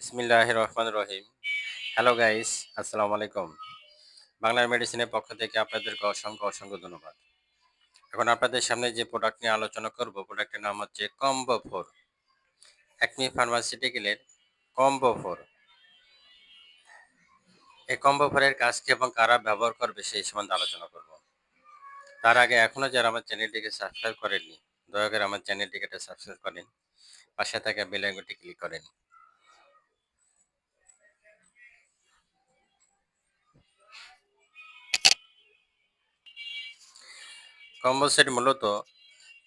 বিসমিল্লাহ রহমান রহিম hello guys আসসালামু আলাইকুম বাংলার মেডিসিনের পক্ষ থেকে আপনাদেরকে অসংখ্য অসংখ্য ধন্যবাদ। এখন আপনাদের সামনে যে প্রোডাক্ট নিয়ে আলোচনা করব প্রোডাক্টের নাম হচ্ছে কম্বো ফোর একমি ফার্মাসিউটিক্যালের কম্বো ফোর এই কম্বো ফোরের কাজ কি এবং কারা ব্যবহার করবে সেই সম্বন্ধে আলোচনা করব। তার আগে এখনও যারা আমার চ্যানেলটিকে সাবস্ক্রাইব করেননি, দয়া করে আমার চ্যানেলটিকে সাবস্ক্রাইব করেন। পাশে থাকা বেল আইকনটি ক্লিক করেন। কম্বো সেট মূলত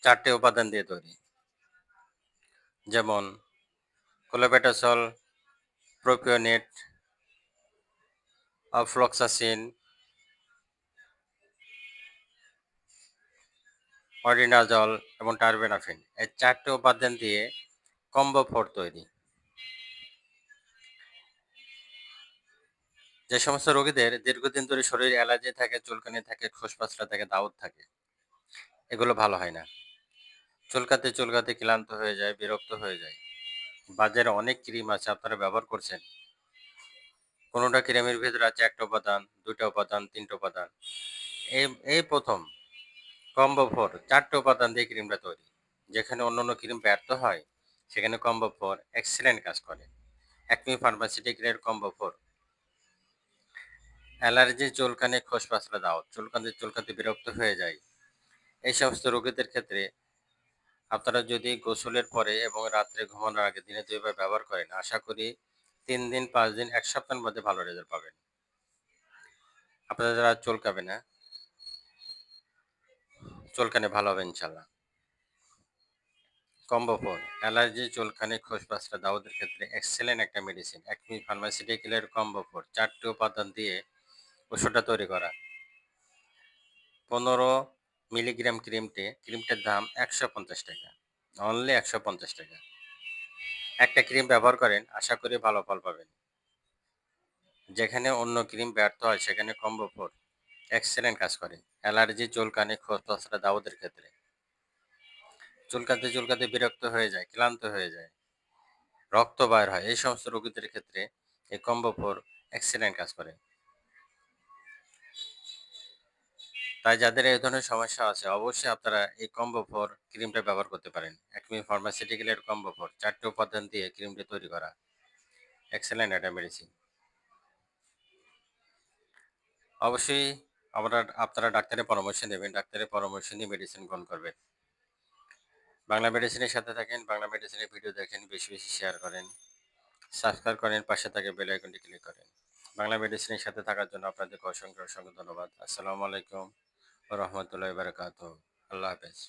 চারটে উপাদান দিয়ে তৈরি। যেমন কোলোবেটাসল প্রোপিওনেট, অফ্লক্সাসিন অর্ডিনাজল এবং টার্বেনাফিন। এই চারটে উপাদান দিয়ে কম্বো ফোর তৈরি। যে সমস্ত রোগীদের দীর্ঘদিন ধরে শরীর অ্যালার্জি থাকে, চুলকানি থাকে খোসপাসলা থাকে, দাউদ থাকে এগুলো ভালো হয় না। চুলকাতে চুলকাতে ক্লান্ত হয়ে যায়, বিরক্ত হয়ে যায়। বাজারে অনেক ক্রিম আছে, আপনারা ব্যবহার করছেন। কোনোটা ক্রিমের ভিতরে আছে একটা উপাদান, দুইটা উপাদান, তিনটা উপাদান। এই এই প্রথম, কম্বো ফোর, চারটে উপাদান দিয়ে ক্রিমটা তৈরি। যেখানে অন্য অন্য ক্রিম ব্যর্থ হয়, সেখানে কম্বো ফোর এক্সিলেন্ট কাজ করে। একমি ফার্মাসিউটিক্যালের কম্বো ফোর। অ্যালার্জি চুলকানি খোসপাসলা দাও চুলকানি চুলকাতে বিরক্ত হয়ে যায়। এই সমস্ত রোগীদের ক্ষেত্রে আপনারা যদি গোসলের পরে এবং রাত্রে ঘুমানোর আগে দিনে দুইবার ব্যবহার করেন, আশা করি তিন দিন, পাঁচ দিন, এক সপ্তাহের মধ্যে ভালো রেজাল্ট পাবেন। আপনাদের যারা চুলকাবে না, চুলকানি ভালো হবে ইনশাল্লাহ কম্বো ফোর, অ্যালার্জি, চুলকানি, খোসপাসটা দাউদের ক্ষেত্রে এক্সেলেন্ট একটা মেডিসিন একমি ফার্মাসিউটিক্যালের কম্বো ফোর, চারটি উপাদান দিয়ে ওষুধটা তৈরি করা। পনেরো মিলিগ্রাম ক্রিমটি ক্রিমটার দাম একশো পঞ্চাশ টাকা। অনলি একশো পঞ্চাশ টাকা। একটা ক্রিম ব্যবহার করেন, আশা করি ভালো ফল পাবেন। যেখানে অন্য ক্রিম ব্যর্থ হয়, সেখানে কম্বো ফোর এক্সেলেন্ট কাজ করে। অ্যালার্জি চুলকানি খোসপসরা দাউদের ক্ষেত্রে। চুলকাতে চুলকাতে বিরক্ত হয়ে যায়, ক্লান্ত হয়ে যায়। রক্ত বাইর হয়, এই সমস্ত রোগীদের ক্ষেত্রে এই কম্বো ফোর এক্সেলেন্ট কাজ করে। তাই যাদের এই ধরনের সমস্যা আছে, অবশ্যই আপনারা এই কম্বো ফোর ক্রিমটা ব্যবহার করতে পারেন। একমি ফার্মাসিউটিক্যালের কম্বো ফোর চারটি উপাদান দিয়ে ক্রিমটি তৈরি করা। এক্সেলেন্ট একটা মেডিসিন অবশ্যই আমরা আপনারা ডাক্তারের পরামর্শ নেবেন, ডাক্তারের পরামর্শ নিয়ে মেডিসিন গ্রহণ করবেন। বাংলা মেডিসিনের সাথে থাকেন, বাংলা মেডিসিনের ভিডিও দেখেন, বেশি বেশি শেয়ার করেন সাবস্ক্রাইব করেন, পাশে থাকে বেল আইকনটি ক্লিক করেন। বাংলা মেডিসিনের সাথে থাকার জন্য আপনাদেরকে অসংখ্য অসংখ্য ধন্যবাদ। আসসালামু আলাইকুম। রহমতুল্লাহ বারকাত আল্লাহ হাফেজ।